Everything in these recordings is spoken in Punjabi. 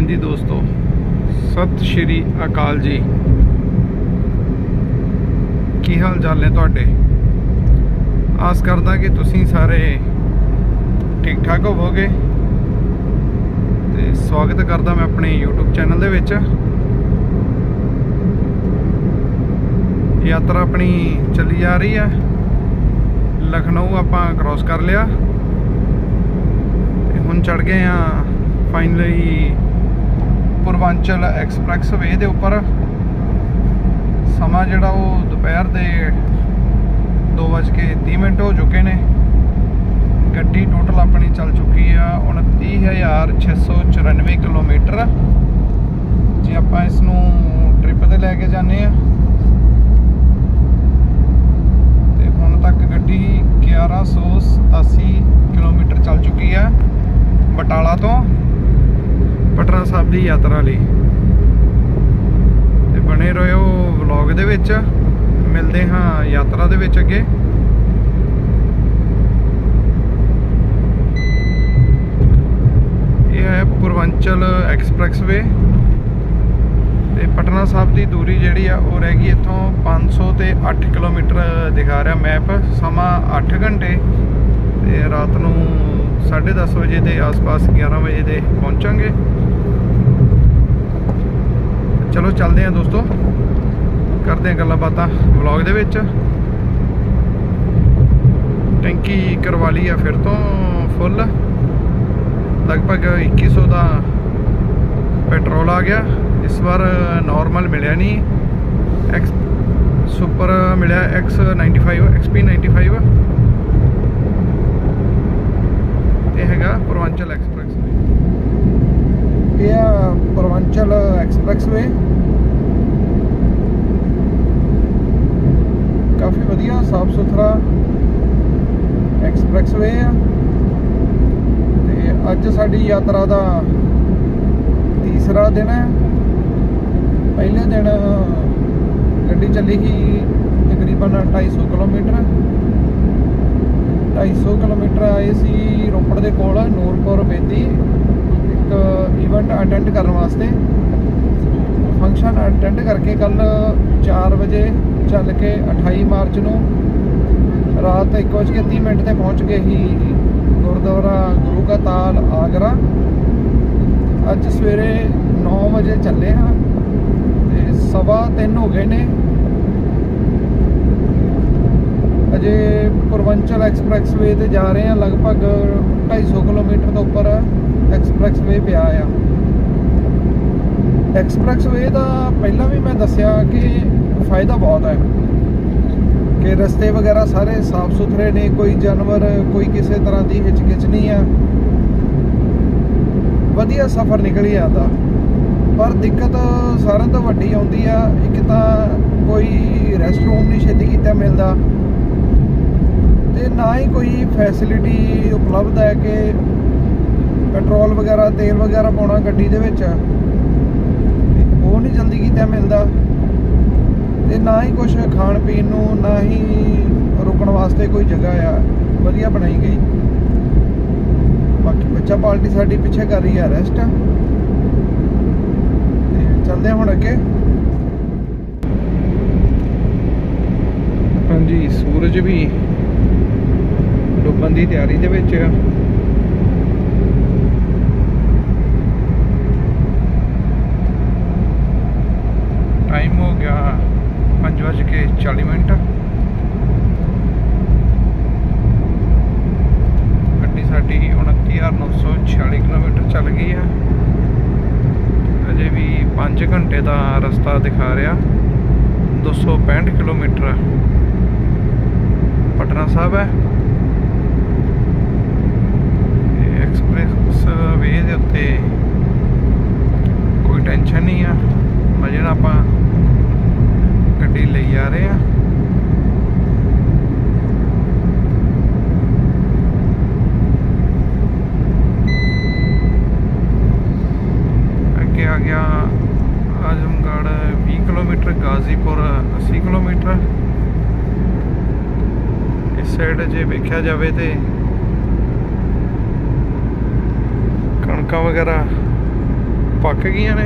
ਹਾਂਜੀ ਦੋਸਤੋ, ਸਤਿ ਸ਼੍ਰੀ ਅਕਾਲ ਜੀ। ਕੀ ਹਾਲ ਚਾਲ ਨੇ ਤੁਹਾਡੇ? ਆਸ ਕਰਦਾ ਕਿ ਤੁਸੀਂ ਸਾਰੇ ਠੀਕ ਠਾਕ ਹੋਵੋਗੇ। ਤੇ ਸਵਾਗਤ ਕਰਦਾ ਮੈਂ ਆਪਣੇ YouTube ਚੈਨਲ ਦੇ ਵਿੱਚ। ਯਾਤਰਾ ਆਪਣੀ ਚੱਲੀ ਜਾ ਰਹੀ ਹੈ। ਲਖਨਊ ਆਪਾਂ ਕ੍ਰਾਸ ਕਰ ਲਿਆ। ਤੇ ਹੁਣ ਚੜ ਗਏ ਆ ਫਾਈਨਲੀ ਪੂਰਵਾਂਚਲ ਐਕਸਪ੍ਰੈਸ ਵੇ ਦੇ ਉੱਪਰ ਸਮਾਂ ਜਿਹੜਾ ਉਹ ਦੁਪਹਿਰ ਦੇ 2:30 ਮਿੰਟ ਹੋ ਚੁੱਕੇ ਨੇ। ਗੱਡੀ ਟੋਟਲ ਆਪਣੀ ਚੱਲ ਚੁੱਕੀ ਆ 29694 ਕਿਲੋਮੀਟਰ। ਜੇ ਆਪਾਂ ਇਸ ਨੂੰ ਟ੍ਰਿਪ ਤੇ ਲੈ ਕੇ ਜਾਂਦੇ ਆ। ਤੇ ਹੁਣ ਤੱਕ ਗੱਡੀ 1187 ਕਿਲੋਮੀਟਰ ਚੱਲ ਚੁੱਕੀ ਆ ਬਟਾਲਾ ਤੋਂ। ਪਟਨਾ ਸਾਹਿਬ ਦੀ ਯਾਤਰਾ ਲਈ। ਤੇ ਬਣੇ ਰਹੋ ਵਲੌਗ ਦੇ ਵਿੱਚ। ਮਿਲਦੇ ਹਾਂ ਯਾਤਰਾ ਦੇ ਵਿੱਚ ਅੱਗੇ। ਇਹ ਹੈ ਪੂਰਵਾਂਚਲ ਐਕਸਪ੍ਰੈਸਵੇ। ਤੇ ਪਟਨਾ ਸਾਹਿਬ ਦੀ ਦੂਰੀ ਜਿਹੜੀ ਆ, ਉਹ ਰਹਿ ਗਈ ਇੱਥੋਂ 500 ਤੇ 8 ਕਿਲੋਮੀਟਰ ਦਿਖਾ ਰਿਹਾ ਮੈਪ। ਸਮਾਂ 8 ਘੰਟੇ ਤੇ ਰਾਤ ਨੂੰ 10:30 ਵਜੇ ਦੇ ਆਸ-ਪਾਸ 11 ਵਜੇ ਦੇ ਪਹੁੰਚਾਂਗੇ। ਚਲੋ ਚੱਲਦੇ ਹਾਂ ਦੋਸਤੋ। ਕਰਦੇ ਹਾਂ ਗੱਲਾਂ ਬਾਤਾਂ ਵਲੌਗ ਦੇ ਵਿੱਚ। ਟੈਂਕੀ ਕਰਵਾ ਲਈ ਆ ਫਿਰ ਤੋਂ ਫੁੱਲ। ਲਗਭਗ 2100 ਦਾ ਪੈਟਰੋਲ ਆ ਗਿਆ। ਇਸ ਵਾਰ ਨਾਰਮਲ ਮਿਲਿਆ ਨਹੀਂ। ਐਕਸ ਸੁਪਰ ਮਿਲਿਆ X95 XP95 ਇਹ ਹੈਗਾ ਪੂਰਵਾਂਚਲ ਐਕਸਪ੍ਰੈਸ ਇਹ ਆ ਪਰਵਾਂਚਲ ਐਕਸਪ੍ਰੈਸਵੇ ਕਾਫੀ ਵਧੀਆ ਸਾਫ਼ ਸੁਥਰਾ ਐਕਸਪ੍ਰੈਸਵੇ ਆ। ਤੇ ਅੱਜ ਸਾਡੀ ਯਾਤਰਾ ਦਾ ਤੀਸਰਾ ਦਿਨ ਹੈ। ਪਹਿਲੇ ਦਿਨ ਗੱਡੀ ਚੱਲੀ ਸੀ ਤਕਰੀਬਨ 250 ਕਿਲੋਮੀਟਰ। 250 ਕਿਲੋਮੀਟਰ ਆਏ ਸੀ ਰੋਪੜ ਦੇ ਕੋਲ ਨੂਰਪੁਰ ਬੇਦੀ। ਇੱਕ ਇਵੈਂਟ ਅਟੈਂਡ ਕਰਨ ਵਾਸਤੇ। ਫੰਕਸ਼ਨ ਅਟੈਂਡ ਕਰਕੇ ਕੱਲ 4 ਵਜੇ ਚੱਲ ਕੇ 28 ਮਾਰਚ ਨੂੰ ਰਾਤ 1:30 ਮਿੰਟ ਤੇ ਪਹੁੰਚ ਗਏ ਸੀ ਗੁਰਦੁਆਰਾ ਗੁਰੂ ਕਾ ਤਾਲ ਆਗਰਾ। ਅੱਜ ਸਵੇਰੇ 9 ਵਜੇ ਚੱਲੇ ਹਾਂ ਤੇ ਸਵਾ 3 ਹੋ ਗਏ ਨੇ ਅਜੇ ਪੂਰਵਾਂਚਲ ਐਕਸਪ੍ਰੈਸਵੇ ਤੇ ਜਾ ਰਹੇ ਹਾਂ, ਲਗਭਗ 250 ਕਿਲੋਮੀਟਰ ਤੋਂ ਉੱਪਰ ਐਕਸਪ੍ਰੈਸਵੇ ਪਿਆ ਆ। ਐਕਸਪ੍ਰੈਸਵੇ ਦਾ ਪਹਿਲਾਂ ਵੀ ਮੈਂ ਦੱਸਿਆ ਕਿ ਫਾਇਦਾ ਬਹੁਤ ਹੈ। ਕਿ ਰਸਤੇ ਵਗੈਰਾ ਸਾਰੇ ਸਾਫ਼ ਸੁਥਰੇ ਨੇ, ਕੋਈ ਜਾਨਵਰ, ਕੋਈ ਕਿਸੇ ਤਰ੍ਹਾਂ ਦੀ ਹਿਚਕਿਚ ਨਹੀਂ ਆ। ਵਧੀਆ ਸਫ਼ਰ ਨਿਕਲੀ ਜਾਂਦਾ ਪਰ ਦਿੱਕਤ ਸਾਰਿਆਂ ਤੋਂ ਵੱਡੀ ਆਉਂਦੀ ਆ, ਇੱਕ ਤਾਂ ਕੋਈ ਰੈਸਟ ਰੂਮ ਨਹੀਂ ਛੇਤੀ ਕੀਤਾ ਮਿਲਦਾ। ਨਾ ਹੀ ਕੋਈ ਫੈਸਿਲਿਟੀ ਉਪਲਬਧ ਹੈ ਕਿ ਪੈਟਰੋਲ ਵਗੈਰਾ, ਤੇਲ ਵਗੈਰਾ ਪਾਉਣਾ ਗੱਡੀ ਦੇ ਵਿੱਚ? ਉਹ ਨਹੀਂ ਜਲਦੀ ਕੀਤਾ ਮਿਲਦਾ। ਤੇ ਨਾ ਹੀ ਕੁਝ ਖਾਣ ਪੀਣ ਨੂੰ, ਨਾ ਹੀ ਰੁਕਣ ਵਾਸਤੇ ਕੋਈ ਜਗ੍ਹਾ ਆ। ਵਧੀਆ ਬਣਾਈ ਗਈ। ਬਾਕੀ ਬੱਚਾ ਪਾਰਟੀ ਸਾਡੀ ਪਿੱਛੇ ਕਰ ਰਹੀ ਆ ਰੈਸਟ ਤੇ ਚੱਲਦੇ ਹਾਂ ਹੁਣ ਅੱਗੇ। ਹਾਂਜੀ, ਸੂਰਜ ਵੀ ਬੰਦੀ ਤਿਆਰੀ ਦੇ ਵਿੱਚ ਆ। ਟਾਈਮ ਹੋ ਗਿਆ 5:40 ਮਿੰਟ। ਗੱਡੀ ਸਾਡੀ 29946 ਕਿਲੋਮੀਟਰ ਚੱਲ ਗਈ ਆ। ਅਜੇ ਵੀ 5 ਘੰਟੇ ਦਾ ਰਸਤਾ ਦਿਖਾ ਰਿਹਾ। 265 ਕਿਲੋਮੀਟਰ ਪਟਨਾ ਸਾਹਿਬ ਹੈ ਇਹ ਐਕਸਪ੍ਰੈਸ ਵੇ ਦੇ ਉੱਤੇ ਕੋਈ ਟੈਨਸ਼ਨ ਨਹੀਂ ਆ ਮਜੇ ਨਾਲ ਆਪਾਂ ਗੱਡੀ ਲਈ ਜਾ ਰਹੇ ਆ ਅੱਗੇ ਆ ਗਿਆ ਆਜ਼ਮਗੜ੍ਹ 20 ਕਿਲੋਮੀਟਰ ਗਾਜ਼ੀਪੁਰ 80 ਕਿਲੋਮੀਟਰ। ਇਸ ਸਾਈਡ ਜੇ ਵੇਖਿਆ ਜਾਵੇ ਤੇ ਕਣਕਾਂ ਵਗੈਰਾ ਪੱਕ ਗਈਆਂ ਨੇ।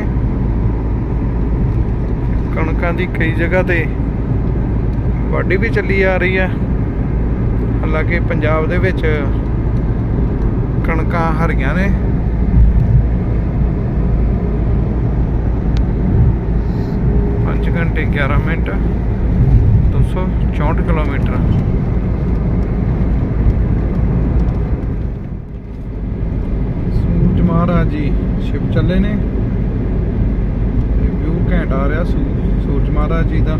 ਕਣਕਾਂ ਦੀ ਕਈ ਜਗ੍ਹਾ ਤੇ ਵਾਢੀ ਵੀ ਚੱਲੀ ਆ ਰਹੀ ਹੈ ਹਾਲਾਂਕਿ ਪੰਜਾਬ ਦੇ ਵਿੱਚ ਕਣਕਾਂ ਹਰੀਆਂ ਨੇ। ਪੰਜ ਘੰਟੇ 11 ਮਿੰਟ 264 ਕਿਲੋਮੀਟਰ। ਸੂਰਜ ਮਹਾਰਾਜ ਜੀ, ਸ਼ਿਵ ਚੱਲੇ ਨੇ। ਵਿਊ ਘੈਂਟ ਆ ਰਿਹਾ ਸੂ- ਸੂਰਜ ਮਹਾਰਾਜ ਜੀ ਦਾ।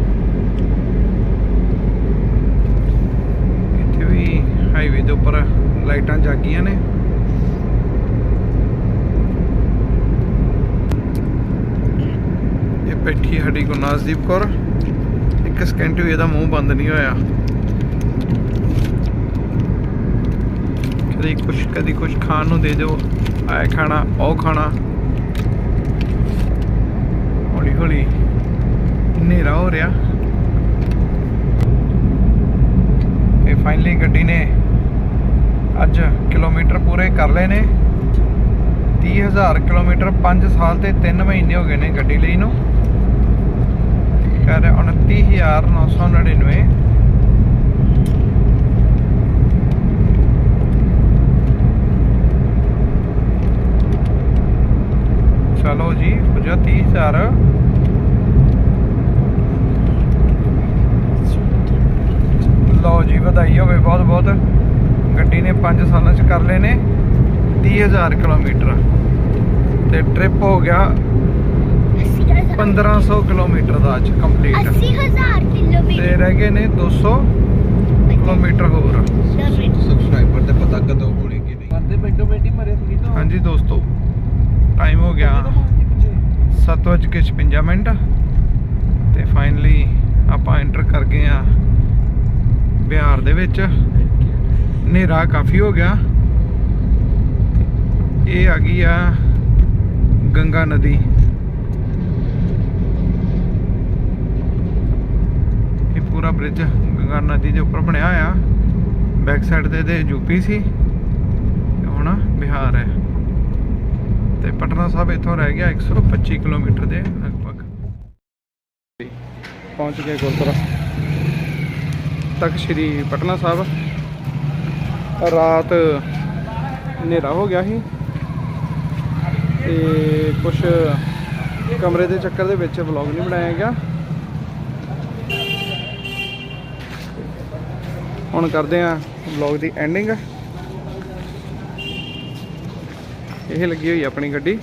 ਇੱਥੇ ਵੀ ਹਾਈਵੇ ਦੇ ਉੱਪਰ ਲਾਈਟਾਂ ਜਾਗੀਆਂ ਨੇ ਇਹ ਬੈਠੀ ਸਾਡੀ ਗੁਰਨਾਸਦੀਪ ਕੌਰ। ਇੱਕ ਸਕਿੰਟ ਵੀ ਇਹਦਾ ਮੂੰਹ ਬੰਦ ਨਹੀਂ ਹੋਇਆ। ਕਦੀ ਕੁਛ ਕਦੀ ਕੁਛ ਖਾਣ ਨੂੰ ਦੇ ਦਿਓ। ਆਏ ਖਾਣਾ, ਉਹ ਖਾਣਾ। ਹੌਲੀ ਹੌਲੀ ਹਨੇਰਾ ਹੋ ਰਿਹਾ। ਇਹ ਫਾਈਨਲੀ ਗੱਡੀ ਨੇ ਅੱਜ ਕਿਲੋਮੀਟਰ ਪੂਰੇ ਕਰ ਲਏ ਨੇ। 30000 ਕਿਲੋਮੀਟਰ 5 ਸਾਲ ਤੇ 3 ਮਹੀਨੇ ਹੋ ਗਏ ਨੇ ਗੱਡੀ ਲਈ ਨੂੰ। ਕਰ 29999 ਚਲੋ ਜੀ ਹੋ ਜਾ 30000 ਲਓ ਜੀ, ਵਧਾਈ ਹੋਵੇ ਬਹੁਤ ਬਹੁਤ। ਗੱਡੀ ਨੇ 5 ਸਾਲਾਂ ਚ ਕਰ ਲਏ ਨੇ 30000 ਕਿਲੋਮੀਟਰ। ਤੇ ਟ੍ਰਿਪ ਹੋ ਗਿਆ 1500 ਕਿਲੋਮੀਟਰ ਦਾ ਅੱਜ ਕੰਪਲੀਟ 80000 ਤੇ ਕਿਲੋਮੀਟਰ। ਰਹਿ ਗਏ ਨੇ 200 ਕਿਲੋਮੀਟਰ ਹੋਰ। ਸਬਸਕ੍ਰਾਈਬਰ ਤੇ ਪਤਾ ਕਦੋਂ ਹੋਣੀ ਕਿ ਨਹੀਂ। ਕਰਦੇ ਮਿੰਟੋ ਮਿੰਟੀ ਮਰੇ ਤੁਸੀਂ ਤਾਂ। ਹਾਂਜੀ ਦੋਸਤੋ ਟਾਈਮ ਹੋ ਗਿਆ 7:56 ਮਿੰਟ। ਤੇ ਫਾਈਨਲੀ ਆਪਾਂ ਐਂਟਰ ਕਰ ਗਏ ਆ ਬਿਹਾਰ ਦੇ ਵਿੱਚ। ਹਨੇਰਾ ਕਾਫੀ ਹੋ ਗਿਆ। ਇਹ ਆ ਗਈ ਆ ਗੰਗਾ ਨਦੀ ਇਹ ਪੂਰਾ ਬ੍ਰਿਜ ਗੰਗਾ ਨਦੀ ਦੇ ਉੱਪਰ ਬਣਿਆ ਹੋਇਆ। ਬੈਕ ਸਾਈਡ ਤੇ ਤੇ ਯੂਪੀ ਸੀ। ਤੇ ਹੁਣ ਬਿਹਾਰ ਹੈ। ਤੇ ਪਟਨਾ ਸਾਹਿਬ ਇੱਥੋਂ ਰਹਿ ਗਿਆ 125 ਕਿਲੋਮੀਟਰ ਦੇ ਲਗਭਗ। ਪਹੁੰਚ ਗਏ ਗੁਰਦੁਆਰਾ। ਤੱਕ ਸ਼੍ਰੀ ਪਟਨਾ ਸਾਹਿਬ। ਰਾਤ ਹਨੇਰਾ ਹੋ ਗਿਆ ਸੀ। ਤੇ ਕੁਝ ਕਮਰੇ ਦੇ ਚੱਕਰ ਦੇ ਵਿੱਚ ਵਲੌਗ ਨਹੀਂ ਬਣਾਇਆ ਗਿਆ। ਹੁਣ ਕਰਦੇ ਆ ਵਲੌਗ ਦੀ ਐਂਡਿੰਗ ਇਹ ਲੱਗੀ ਹੋਈ ਆਪਣੀ ਗੱਡੀ।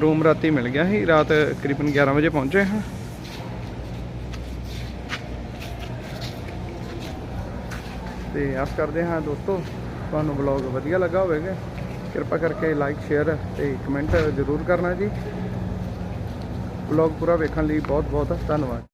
ਰੂਮ ਰਾਤੀ ਮਿਲ ਗਿਆ ਸੀ, ਰਾਤ ਕਰੀਬਨ 11 ਵਜੇ ਪਹੁੰਚੇ ਹਾਂ। ਤੇ ਆਸ ਕਰਦੇ ਹਾਂ ਦੋਸਤੋ, ਤੁਹਾਨੂੰ ਵਲੌਗ ਵਧੀਆ ਲੱਗਾ ਹੋਵੇਗਾ। ਕਿਰਪਾ ਕਰਕੇ ਲਾਈਕ ਸ਼ੇਅਰ ਤੇ ਕਮੈਂਟ ਜ਼ਰੂਰ ਕਰਨਾ ਜੀ। ਵਲੌਗ ਪੂਰਾ ਵੇਖਣ ਲਈ ਬਹੁਤ ਬਹੁਤ ਧੰਨਵਾਦ।